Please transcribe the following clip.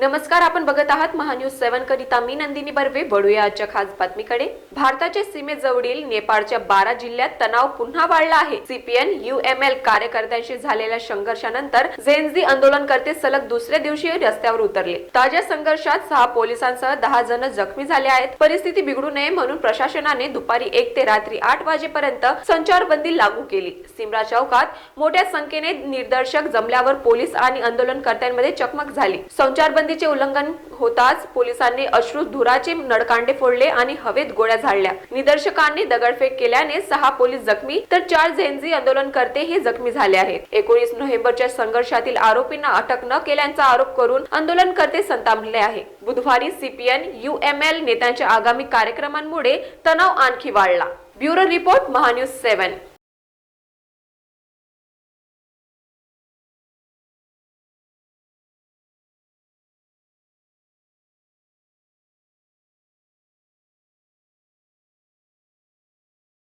नमस्कार आपण बघत आहात महान्यूज सेव्हन करिता. मी नंदिनी बर्वे. वळूया आजच्या खास बातमीकडे. भारताच्या सीमेजवळील नेपाळच्या बारा जिल्ह्यात तणाव पुन्हा वाढला आहे. सीपीएन युएमएल कार्यकर्त्यांशी झालेल्या संघर्षानंतर झेन्झी आंदोलनकर्ते सलग दुसऱ्या दिवशी रस्त्यावर उतरले. ताज्या संघर्षात सहा पोलिसांसह दहा जण जखमी झाले आहेत. परिस्थिती बिघडू नये म्हणून प्रशासनाने दुपारी एक ते रात्री आठ वाजेपर्यंत संचारबंदी लागू केली. सिमरा चौकात मोठ्या संख्येने निदर्शक जमल्यावर पोलीस आणि आंदोलनकर्त्यांमध्ये चकमक झाली. संचारबंदी संचारबंदीचे उल्लंघन होताच पोलिसांनी अश्रू धुराचे नळकांडे फोडले आणि हवेत गोळ्या झाडल्या. निदर्शकांनी दगडफेक केल्याने सहा पोलीस जखमी तर चार झेन्झी आंदोलनकर्ते हे जखमी झाले आहेत. एकोणीस नोव्हेंबरच्या संघर्षातील आरोपींना अटक न केल्याचा आरोप करून आंदोलनकर्ते संतापले आहे बुधवारी सीपीएन युएमएल नेत्यांच्या आगामी कार्यक्रमांमुळे तणाव आणखी वाढला. Bureau report MahaNews seven.